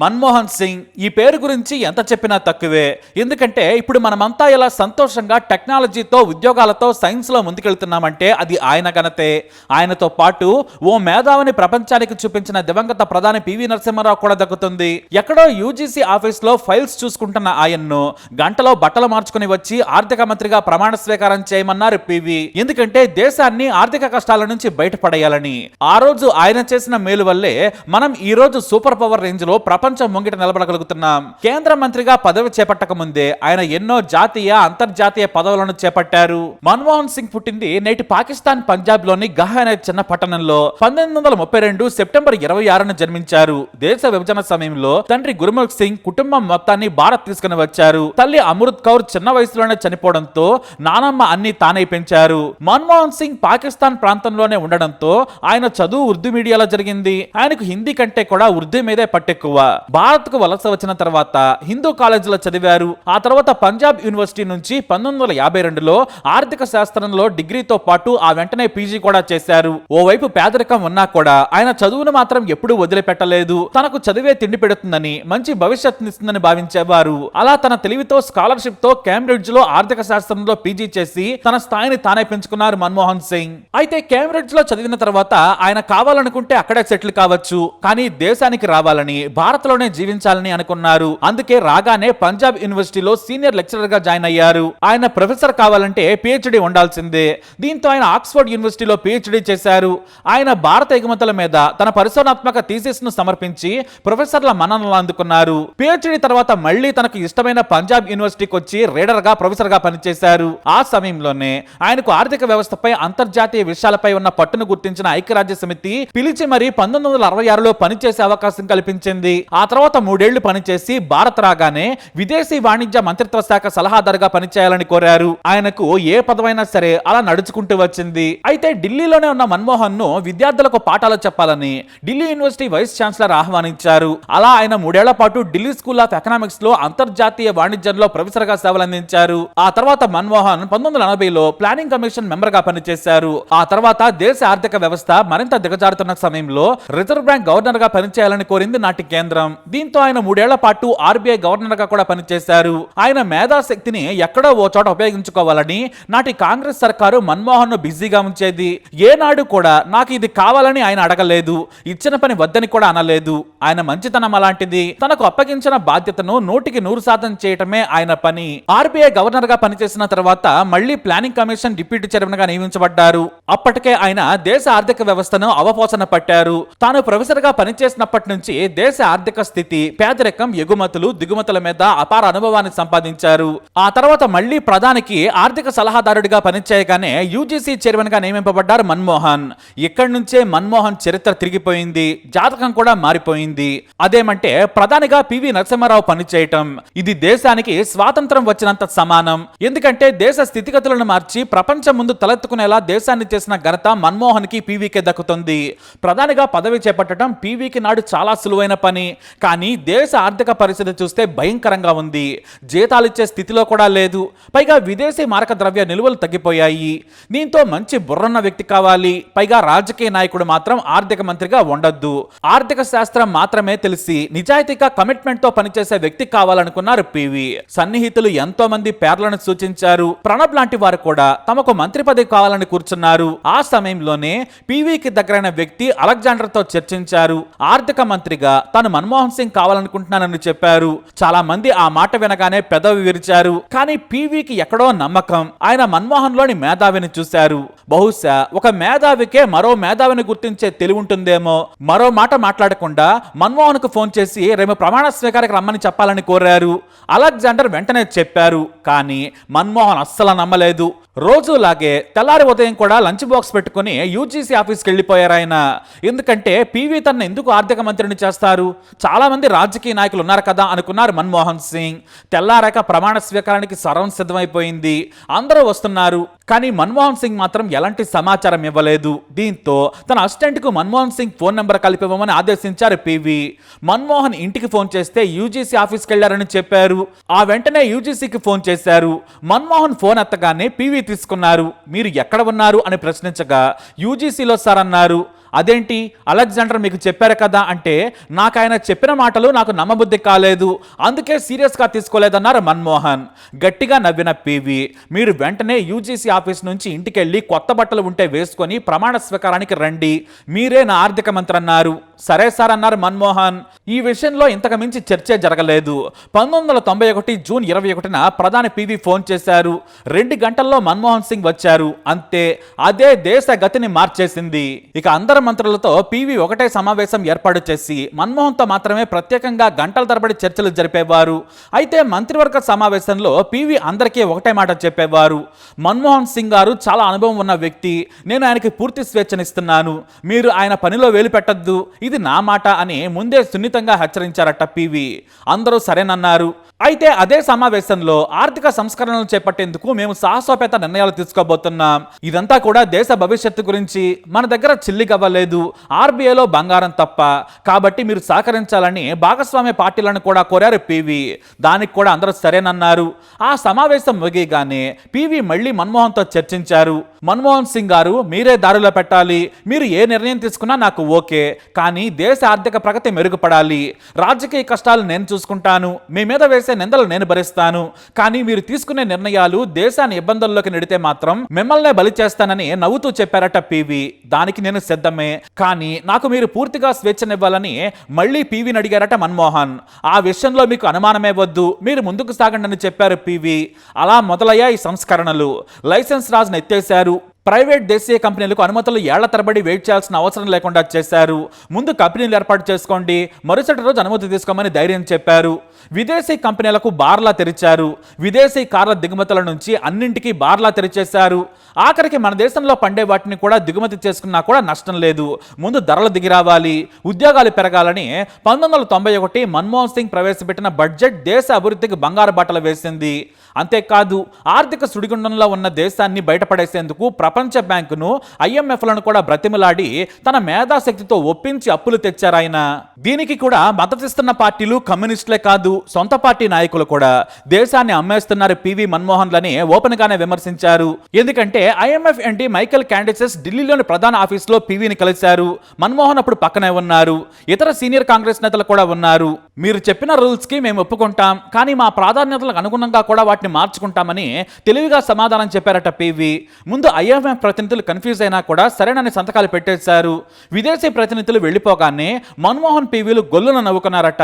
మన్మోహన్ సింగ్ ఈ పేరు గురించి ఎంత చెప్పినా తక్కువే. ఎందుకంటే ఇప్పుడు మనమంతా ఇలా సంతోషంగా టెక్నాలజీతో ఉద్యోగాలతో సైన్స్లో ముందుకెళ్తున్నామంటే అది ఆయన ఘనతే. ఆయనతో పాటు ఓ మేధావిని ప్రపంచానికి చూపించిన దివంగత ప్రధాని పివి నరసింహారావు కూడా దక్కుతుంది. ఎక్కడో యూజీసీ ఆఫీస్లో ఫైల్స్ చూసుకుంటున్న ఆయన్ను గంటలో బట్టలు మార్చుకుని వచ్చి ఆర్థిక మంత్రిగా ప్రమాణ స్వీకారం చేయమన్నారు పివి ఎందుకంటే దేశాన్ని ఆర్థిక కష్టాల నుంచి బయటపడేయాలని. ఆ రోజు ఆయన చేసిన మేలు వల్లే మనం ఈ రోజు సూపర్ పవర్ రేంజ్లో ప్రపంచం ముంగిట నిలబడగలుగుతున్నాం కేంద్ర మంత్రిగా పదవి చేపట్టక ముందే ఆయన ఎన్నో జాతీయ అంతర్జాతీయ పదవులను చేపట్టారు. మన్మోహన్ సింగ్ పుట్టింది నేటి పాకిస్తాన్ పంజాబ్లోని గహ అనే చిన్న పట్టణంలో పంతొమ్మిది వందల ముప్పై రెండు సెప్టెంబర్ ఇరవై ఆరున జన్మించారు. దేశ విభజన సమయంలో తండ్రి గురుముఖ్ సింగ్ కుటుంబం మొత్తాన్ని భారత్ తీసుకుని వచ్చారు. తల్లి అమృత్ కౌర్ చిన్న వయసులోనే చనిపోవడంతో నానమ్మ అన్ని తానే పెంచారు. మన్మోహన్ సింగ్ పాకిస్తాన్ ప్రాంతంలోనే ఉండడంతో ఆయన చదువు ఉర్దూ మీడియాలో జరిగింది. ఆయనకు హిందీ కంటే కూడా ఉర్దూ మీదే పట్టెక్కువ. భారత్కు వలస వచ్చిన తర్వాత హిందూ కాలేజీలో చదివారు. ఆ తర్వాత పంజాబ్ యూనివర్సిటీ నుంచి పంతొమ్మిది వందల యాభై రెండులో ఆర్థిక శాస్త్రంలో డిగ్రీతో పాటు ఆ వెంటనే పీజీ కూడా చేశారు. ఓవైపు పేదరికం ఉన్నా కూడా ఆయన చదువును మాత్రం ఎప్పుడూ వదిలిపెట్టలేదు. తనకు చదివే తిండి పెడుతుందని మంచి భవిష్యత్తునిస్తుందని భావించేవారు. అలా తన తెలివితో స్కాలర్షిప్తో కేంబ్రిడ్జ్లో ఆర్థిక శాస్త్రంలో పీజీ చేసి తన స్థాయిని తానే పెంచుకున్నారు మన్మోహన్ సింగ్. అయితే కేంబ్రిడ్జ్లో చదివిన తర్వాత ఆయన కావాలనుకుంటే అక్కడే సెటిల్ కావచ్చు. కానీ దేశానికి రావాలని భారత భారత్లోనే జీవించాలని అనుకున్నారు. అందుకే రాగానే పంజాబ్ యూనివర్సిటీలో సీనియర్ లెక్చరర్గా జాయిన్ అయ్యారు. ఆయన ప్రొఫెసర్ కావాలంటే పిహెచ్డి ఉండాల్సిందే. దీంతో ఆయన ఆక్స్ఫర్డ్ యూనివర్సిటీలో పిహెచ్డి చేశారు. ఆయన భారత ఎగుమతుల మీద తన పరిశోధనాత్మక థీసిస్ను సమర్పించి ప్రొఫెసర్ల మన్ననలు అందుకున్నారు. పిహెచ్డి తర్వాత మళ్ళీ తనకు ఇష్టమైన పంజాబ్ యూనివర్సిటీకి వచ్చి రీడర్గా ప్రొఫెసర్గా పనిచేశారు. ఆ సమయంలోనే ఆయనకు ఆర్థిక వ్యవస్థపై అంతర్జాతీయ విషయాలపై ఉన్న పట్టును గుర్తించిన ఐక్యరాజ్య సమితి పిలిచి మరి పంతొమ్మిది వందల అరవై ఆరులో పనిచేసే అవకాశం కల్పించింది. ఆ తర్వాత మూడేళ్ళు పనిచేసి భారత్ రాగానే విదేశీ వాణిజ్య మంత్రిత్వ శాఖ సలహాదారుగా పనిచేయాలని కోరారు. ఆయనకు ఏ పదవైనా సరే అలా నడుచుకుంటూ వచ్చింది. అయితే ఢిల్లీలోనే ఉన్న మన్మోహన్ను విద్యార్థులకు పాఠాలు చెప్పాలని ఢిల్లీ యూనివర్సిటీ వైస్ ఛాన్సలర్ ఆహ్వానించారు. అలా ఆయన మూడేళ్ళ పాటు ఢిల్లీ స్కూల్ ఆఫ్ ఎకనామిక్స్లో అంతర్జాతీయ వాణిజ్యంలో ప్రొఫెసర్గా సేవలు అందించారు ఆ తర్వాత మన్మోహన్ పంతొమ్మిది వందల ఎనభైలో ప్లానింగ్ కమిషన్ మెంబర్గా పనిచేశారు. ఆ తర్వాత దేశ ఆర్థిక వ్యవస్థ మరింత దిగజారుతున్న సమయంలో రిజర్వ్ బ్యాంక్ గవర్నర్గా పనిచేయాలని కోరింది నాటి కేంద్రం. దీంతో ఆయన మూడేళ్ళ పాటు ఆర్బీఐ గవర్నర్గా కూడా పనిచేశారు. ఆయన మేధాశక్తిని ఎక్కడో ఓ చోట ఉపయోగించుకోవాలని నాటి కాంగ్రెస్ సర్కారు మన్మోహన్ను బిజీగా ఉంచేది. ఏనాడు కూడా నాకు ఇది కావాలని ఆయన అడగలేదు. ఇచ్చిన పని వద్దని కూడా అనలేదు. ఆయన మంచితనం అలాంటిది. తనకు అప్పగించిన బాధ్యతను నూటికి నూరు శాతం చేయటమే ఆయన పని. ఆర్బీఐ గవర్నర్గా పనిచేసిన తర్వాత మళ్ళీ ప్లానింగ్ కమిషన్ డిప్యూటీ చైర్మన్గా నియమించబడ్డారు. అప్పటికే ఆయన దేశ ఆర్థిక వ్యవస్థను అవపోసన పట్టారు. తాను ప్రొఫెసర్గా పనిచేసినప్పటి నుంచి దేశ ఆర్థిక స్థితి పేదరికం ఎగుమతులు దిగుమతుల మీద అపార అనుభవాన్ని సంపాదించారు. ఆ తర్వాత మళ్ళీ ప్రధానికి ఆర్థిక సలహాదారుడిగా పనిచేయగానే యూజీసీ చైర్మన్గా నియమింపబడ్డారు మన్మోహన్. ఇక్కడి నుంచే మన్మోహన్ చరిత్ర తిరిగిపోయింది జాతకం కూడా మారిపోయింది. అదేమంటే ప్రధానిగా పివి నరసింహారావు పనిచేయటం ఇది దేశానికి స్వాతంత్రం వచ్చినంత సమానం. ఎందుకంటే దేశ స్థితిగతులను మార్చి ప్రపంచం ముందు తలెత్తుకునేలా దేశాన్ని చేసిన ఘనత మన్మోహన్కి పీవీకే దక్కుతుంది. ప్రధానిగా పదవి చేపట్టడం పీవీకి నాడు చాలా సులువైన పని. కానీ దేశ ఆర్థిక పరిస్థితి చూస్తే భయంకరంగా ఉంది. జీతాలు ఇచ్చే స్థితిలో కూడా లేదు. పైగా విదేశీ మారక ద్రవ్య నిల్వలు తగ్గిపోయాయి. దీంతో మంచి బుర్రన్న వ్యక్తి కావాలి. పైగా రాజకీయ నాయకుడు మాత్రం ఆర్థిక మంత్రిగా ఉండొద్దు. ఆర్థిక శాస్త్రం మాత్రమే తెలిసి నిజాయితీగా కమిట్మెంట్తో పనిచేసే వ్యక్తి కావాలనుకున్నారు పివి. సన్నిహితులు ఎంతో మంది పేర్లను సూచించారు. ప్రణబ్ లాంటి వారు కూడా తమకు మంత్రి పదవి కావాలని కూర్చున్నారు. ఆ సమయంలోనే పివికి దగ్గరైన వ్యక్తి అలెగ్జాండర్తో చర్చించారు. ఆర్థిక మంత్రిగా తాను మన్మోహన్ సింగ్ కావాలనుకుంటున్నానని చెప్పారు. చాలా మంది ఆ మాట వినగానే పెదవి విరిచారు. కానీ పివికి ఎక్కడో నమ్మకం. ఆయన మన్మోహన్లోని మేధావిని చూశారు. బహుశా ఒక మేధావికే మరో మేధావిని గుర్తించే తెలివి ఉంటుందేమో. మరో మాట మాట్లాడకుండా మన్మోహన్కు ఫోన్ చేసి రేపు ప్రమాణ స్వీకారికి రమ్మని చెప్పాలని కోరారు. అలెగ్జాండర్ వెంటనే చెప్పారు. కానీ మన్మోహన్ అస్సలు నమ్మలేదు. రోజులాగే తెల్లారి ఉదయం కూడా లంచ్ బాక్స్ పెట్టుకుని యూజీసీ ఆఫీస్కి వెళ్ళిపోయారు ఆయన. ఎందుకంటే పీవీ తన ఎందుకు ఆర్థిక మంత్రిని చేస్తారు? చాలా మంది రాజకీయ నాయకులు ఉన్నారు కదా అనుకున్నారు మన్మోహన్ సింగ్. తెల్లారాక ప్రమాణ స్వీకారానికి సర్వం సిద్ధమైపోయింది. అందరూ వస్తున్నారు. కానీ మన్మోహన్ సింగ్ మాత్రం ఎలాంటి సమాచారం ఇవ్వలేదు. దీంతో తన అసిస్టెంట్కు మన్మోహన్ సింగ్ ఫోన్ నెంబర్ కలిపివ్వమని ఆదేశించారు పివి. మన్మోహన్ ఇంటికి ఫోన్ చేస్తే యూజీసీ ఆఫీస్కి వెళ్ళారని చెప్పారు. ఆ వెంటనే యూజీసీకి ఫోన్ చేశారు. మన్మోహన్ ఫోన్ ఎత్తగానే పివి తీసుకున్నారు. మీరు ఎక్కడ ఉన్నారు అని ప్రశ్నించగా యూజీసీలో సార్ అన్నారు అదేంటి? అలెగ్జాండర్ మీకు చెప్పారు కదా అంటే నాకు ఆయన చెప్పిన మాటలు నాకు నమ్మబుద్ధి కాలేదు. అందుకే సీరియస్గా తీసుకోలేదన్నారు మన్మోహన్. గట్టిగా నవ్విన పీవి. మీరు వెంటనే యూజీసీ ఆఫీస్ నుంచి ఇంటికెళ్ళి కొత్త బట్టలు ఉంటే వేసుకొని ప్రమాణ స్వీకారానికి రండి. మీరే నా ఆర్థిక మంత్రి అన్నారు. సరే సార్ అన్నారు మన్మోహన్. ఈ విషయంలో ఇంతకు మించి చర్చే జరగలేదు. పంతొమ్మిది వందల తొంభై ఒకటి జూన్ ఇరవై ఒకటిన ప్రధాని పీవీ ఫోన్ చేశారు. రెండు గంటల్లో మన్మోహన్ సింగ్ వచ్చారు. అంతే. అదే దేశ గతిని మార్చేసింది. ఇక అందరం మంత్రులతో పివి ఒకటే సమావేశం ఏర్పాటు చేసి మన్మోహన్తో మాత్రమే ప్రత్యేకంగా గంటల తరబడి చర్చలు జరిపేవారు. అయితే మంత్రివర్గ సమావేశంలో పివి అందరికీ ఒకటే మాట చెప్పేవారు. మన్మోహన్ సింగ్ గారు చాలా అనుభవం ఉన్న వ్యక్తి. నేను ఆయనకి పూర్తి స్వేచ్ఛనిస్తున్నాను. మీరు ఆయన పనిలో వేలు పెట్టద్దు. ఇది నా మాట అని ముందే సున్నితంగా హెచ్చరించారట పివి. అందరూ సరేనన్నారు. అయితే అదే సమావేశంలో ఆర్థిక సంస్కరణలు చేపట్టేందుకు మేము సాహసోపేత నిర్ణయాలు తీసుకోబోతున్నాం. ఇదంతా కూడా దేశ భవిష్యత్తు గురించి మన దగ్గర చిల్లిగవ్వలేదు ఆర్బీఐలో బంగారం తప్ప. కాబట్టి మీరు సహకరించాలని భాగస్వామ్య పార్టీలను కూడా కోరారు పివి. దానికి కూడా అందరూ సరేనన్నారు. ఆ సమావేశం ముగియగానే పివి మళ్ళీ మన్మోహన్తో చర్చించారు. మన్మోహన్ సింగ్ గారు మీరే దారిలో పెట్టాలి. మీరు ఏ నిర్ణయం తీసుకున్నా నాకు ఓకే. కానీ దేశ ఆర్థిక ప్రగతి మెరుగుపడాలి. రాజకీయ కష్టాలు నేను చూసుకుంటాను. మీ మీద వేసే నిందలు నేను భరిస్తాను. కానీ మీరు తీసుకునే నిర్ణయాలు దేశాన్ని ఇబ్బందుల్లోకి నెడితే మాత్రం మిమ్మల్నే బలి చేస్తానని నవ్వుతూ చెప్పారట పివి. దానికి నేను సిద్ధమే. కానీ నాకు మీరు పూర్తిగా స్వేచ్ఛనివ్వాలని మళ్ళీ పీవీని అడిగారట మన్మోహన్. ఆ విషయంలో మీకు అనుమానమే వద్దు. మీరు ముందుకు సాగండి అని చెప్పారు పివి. అలా మొదలయ్యాయి సంస్కరణలు. లైసెన్స్ రాజును ఎత్తేశారు. ప్రైవేట్ దేశీయ కంపెనీలకు అనుమతులు ఏళ్ళ తరబడి వెయిట్ చేయాల్సిన అవసరం లేకుండా చేశారు. ముందు కంపెనీలు ఏర్పాటు చేసుకోండి. మరుసటి రోజు అనుమతి తీసుకోమని ధైర్యం చెప్పారు. విదేశీ కంపెనీలకు బార్లా తెరిచారు. విదేశీ కార్ల దిగుమతుల నుంచి అన్నింటికీ బార్లా తెరిచేశారు. ఆఖరికి మన దేశంలో పండే వాటిని కూడా దిగుమతి చేసుకున్నా కూడా నష్టం లేదు. ముందు ధరలు దిగి రావాలి. ఉద్యోగాలు పెరగాలని పంతొమ్మిది వందల తొంభై ఒకటి మన్మోహన్ సింగ్ ప్రవేశపెట్టిన బడ్జెట్ దేశ అభివృద్ధికి బంగారు బాటలు వేసింది. అంతేకాదు ఆర్థిక సుడిగుండంలో ఉన్న దేశాన్ని బయటపడేసేందుకు ప్రపంచ బ్యాంకును ఐఎంఎఫ్లను కూడా బ్రతిమలాడి తన మేధాశక్తితో ఒప్పించి అప్పులు తెచ్చారాయన దీనికి కూడా మద్దతిస్తున్న పార్టీలు కమ్యూనిస్టులే కాదు సొంత పార్టీ నాయకులు కూడా దేశాన్ని అమ్మేస్తున్నారు పివి మన్మోహన్లని ఓపెన్ గానే విమర్శించారు. ఎందుకంటే ఐఎంఎఫ్ ఎండి మైకేల్ క్యాండిసెస్ ఢిల్లీలోని ప్రధాన ఆఫీసులో పివిని కలిశారు. మన్మోహన్ అప్పుడు పక్కనే ఉన్నారు. ఇతర సీనియర్ కాంగ్రెస్ నేతలు కూడా ఉన్నారు. మీరు చెప్పిన రూల్స్కి మేము ఒప్పుకుంటాం కానీ మా ప్రాధాన్యతలకు అనుగుణంగా కూడా వాటిని మార్చుకుంటామని తెలివిగా సమాధానం చెప్పారట పివి ముందు ఐఎంఎఫ్ ప్రతినిధులు కన్ఫ్యూజ్ అయినా కూడా సరేనని సంతకాలు పెట్టేశారు. విదేశీ ప్రతినిధులు వెళ్ళిపోగానే మన్మోహన్ పీవీలు గొల్లున నవ్వుకున్నారట.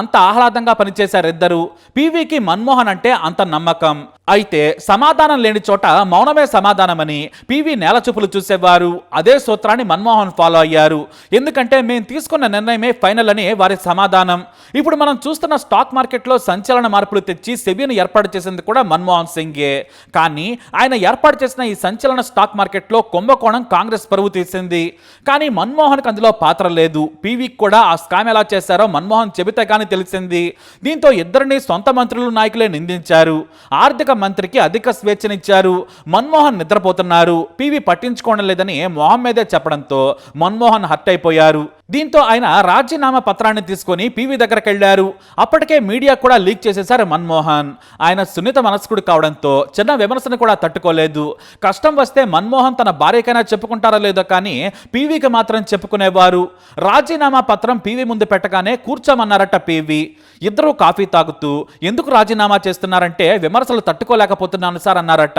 అంత ఆహ్లాదంగా పనిచేశారు ఇద్దరు పీవీకి మన్మోహన్ అంటే అంత నమ్మకం. అయితే సమాధానం లేని చోట మౌనమే సమాధానమని పీవీ నేలచూపులు చూసేవారు. అదే సూత్రాన్ని మన్మోహన్ ఫాలో అయ్యారు. ఎందుకంటే మేము తీసుకున్న నిర్ణయమే ఫైనల్ అని వారి సమాధానం. ఇప్పుడు మనం చూస్తున్న స్టాక్ మార్కెట్లో సంచలన మార్పులు తెచ్చి సెబీని ఏర్పాటు చేసింది కూడా మన్మోహన్ సింగే. కానీ ఆయన ఏర్పాటు చేసిన ఈ సంచలన స్టాక్ మార్కెట్లో కుంభకోణం కాంగ్రెస్ పరువు తీసింది. కానీ మన్మోహన్కి అందులో పాత్ర లేదు. పీవీకి కూడా ఆ స్కామ్ ఎలా చేశారో మన్మోహన్ చెబితే కానీ తెలిసింది. దీంతో ఇద్దరిని సొంత మంత్రులు నాయకులే నిందించారు. ఆర్థిక మంత్రికి అధిక స్వేచ్ఛనిచ్చారు. మన్మోహన్ నిద్రపోతున్నారు. పీవీ పట్టించుకోవడం లేదని మొహం మీదే చెప్పడంతో మన్మోహన్ హర్ట్ అయిపోయారు. దీంతో ఆయన రాజీనామా పత్రాన్ని తీసుకొని పీవీ దగ్గరకు వెళ్ళారు. అప్పటికే మీడియా కూడా లీక్ చేసేశారు మన్మోహన్. ఆయన సున్నిత మనస్కుడు కావడంతో చిన్న విమర్శను కూడా తట్టుకోలేదు. కష్టం వస్తే మన్మోహన్ తన భార్యకైనా చెప్పుకుంటారో లేదో కానీ పీవీకి మాత్రం చెప్పుకునేవారు. రాజీనామా పత్రం పీవీ ముందు పెట్టగానే కూర్చోమన్నారట పీవీ. ఇద్దరూ కాఫీ తాగుతూ ఎందుకు రాజీనామా చేస్తున్నారంటే విమర్శలు తట్టుకోలేకపోతున్నాను సార్ అన్నారట.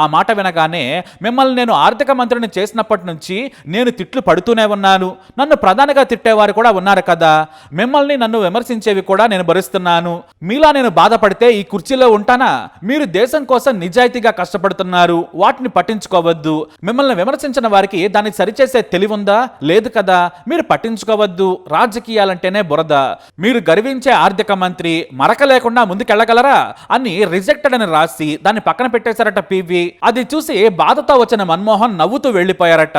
ఆ మాట వినగానే మిమ్మల్ని నేను ఆర్థిక మంత్రిని చేసినప్పటి నుంచి నేను తిట్లు పడుతూనే ఉన్నాను. నన్ను ప్రధానంగా తిట్టేవారు కూడా ఉన్నారు కదా. మిమ్మల్ని నన్ను విమర్శించేవి కూడా నేను భరిస్తున్నాను. మీలా నేను బాధపడితే ఈ కుర్చీలో ఉంటానా? మీరు దేశం కోసం నిజాయితీగా కష్టపడుతున్నారు. వాటిని పట్టించుకోవద్దు. మిమ్మల్ని విమర్శించిన వారికి దాన్ని సరిచేసే తెలివుందా? లేదు కదా. మీరు పట్టించుకోవద్దు. రాజకీయాలంటేనే బురద. మీరు గర్వించే ఆర్థిక మంత్రి మరక లేకుండా ముందుకెళ్ళగలరా? అని రిజెక్టెడ్ అని రాసి దాన్ని పక్కన పెట్టేశారట పివి. అది చూసి బాధతో వచ్చిన మన్మోహన్ నవ్వుతూ వెళ్ళిపోయారట.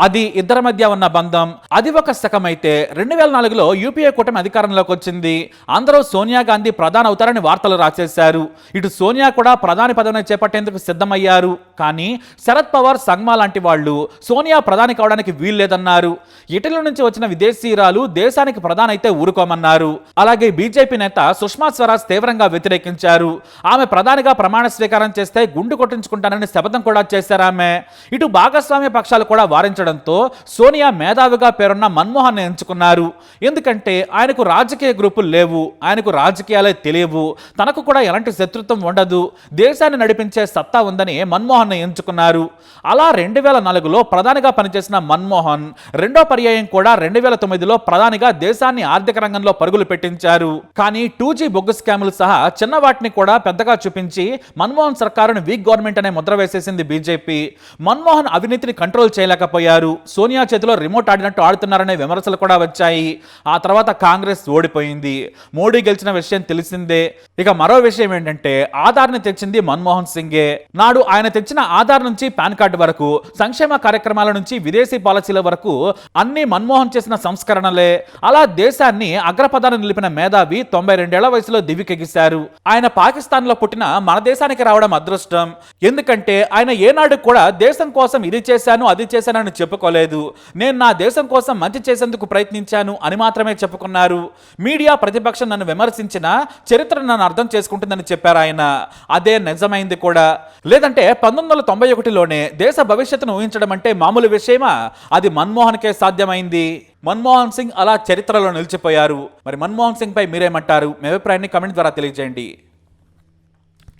అది ఇద్దరి మధ్య ఉన్న బంధం. అది ఒక శకమైతే రెండు వేల నాలుగులో యూపీఏ కూటమి అధికారంలోకి వచ్చింది. అందరూ సోనియా గాంధీ ప్రధాని అవుతారని వార్తలు రాసేశారు. ఇటు సోనియా కూడా ప్రధాని పదవిని చేపట్టేందుకు సిద్ధమయ్యారు. కానీ శరద్ పవార్ సంగ్మా లాంటి వాళ్ళు సోనియా ప్రధాని కావడానికి వీల్లేదన్నారు. ఇటలీ నుంచి వచ్చిన విదేశీయురాలు దేశానికి ప్రధాని అయితే ఊరుకోమన్నారు. అలాగే బీజేపీ నేత సుష్మా స్వరాజ్ తీవ్రంగా వ్యతిరేకించారు. ఆమె ప్రధానిగా ప్రమాణ స్వీకారం చేస్తే గుండు కొట్టించుకుంటానని శపథం కూడా చేశారామె ఇటు భాగస్వామ్య పక్షాలు కూడా వారించడంతో సోనియా మేధావిగా పేరున్న మన్మోహన్ ఎంచుకున్నారు. ఎందుకంటే ఆయనకు రాజకీయ గ్రూపులు లేవు ఆయనకు రాజకీయాలే తెలియవు తనకు కూడా ఎలాంటి శత్రుత్వం ఉండదు దేశాన్ని నడిపించే సత్తా ఉందని మన్మోహన్ ఎంచుకున్నారు. అలా రెండు వేల నాలుగులో ప్రధానిగా పనిచేసిన మన్మోహన్ రెండో పర్యాయం కూడా రెండు వేల తొమ్మిదిలో ప్రధానిగా దేశాన్ని ఆర్థిక రంగంలో పరుగులు పెట్టించారు. కానీ టూ జీ బొగ్గు స్కాములు సహా చిన్న వాటిని కూడా పెద్దగా చూపించి మన్మోహన్ సర్కారును వీక్ గవర్నమెంట్ అనే ముద్ర వేసేసింది బీజేపీ. మన్మోహన్ అవినీతిని కంట్రోల్ చేయలేకపోయారు. సోనియా చేతిలో రిమోట్ ఆడినట్టు ఆడుతున్నారనే విమర్శలు కూడా వచ్చాయి. ఆ తర్వాత కాంగ్రెస్ ఓడిపోయింది. మోడీ గెలిచిన విషయం తెలిసిందే. ఇక మరో విషయం ఏంటంటే ఆధార్ని తెచ్చింది మన్మోహన్ సింగే. నాడు ఆయన తెచ్చిన ఆధార్ నుంచి పాన్ కార్డు వరకు సంక్షేమ కార్యక్రమాల నుంచి విదేశీ పాలసీల వరకు అన్ని మన్మోహన్ చేసిన సంస్కరణలే. అలా దేశాన్ని అగ్రపదాన్ని నిలిపిన మేధావి తొంభై రెండేళ్ళ వయసులో దివికెగిశారు. ఆయన పాకిస్తాన్లో పుట్టిన మన దేశానికి రావడం అదృష్టం. ఎందుకంటే ఆయన ఏనాడు కూడా దేశం కోసం ఇది చేశాను అది చేశానని చెప్పుకోలేదు. నేను నా దేశం కోసం మంచి చేసేందుకు ప్రయత్నించాను అని మాత్రమే చెప్పుకున్నారు. మీడియా ప్రతిపక్షం నన్ను విమర్శించిన చరిత్ర నన్ను అర్థం చేసుకుంటుందని చెప్పారు ఆయన. అదే నిజమైంది కూడా. లేదంటే పంతొమ్మిది వందల తొంభై ఒకటిలోనే దేశ భవిష్యత్తును ఊహించడం అంటే మామూలు విషయమా? అది మన్మోహన్కే సాధ్యమైంది. మన్మోహన్ సింగ్ అలా చరిత్రలో నిలిచిపోయారు. మరి మన్మోహన్ సింగ్ పై మీరేమంటారు? మీ అభిప్రాయాన్ని కమెంట్ ద్వారా తెలియజేయండి.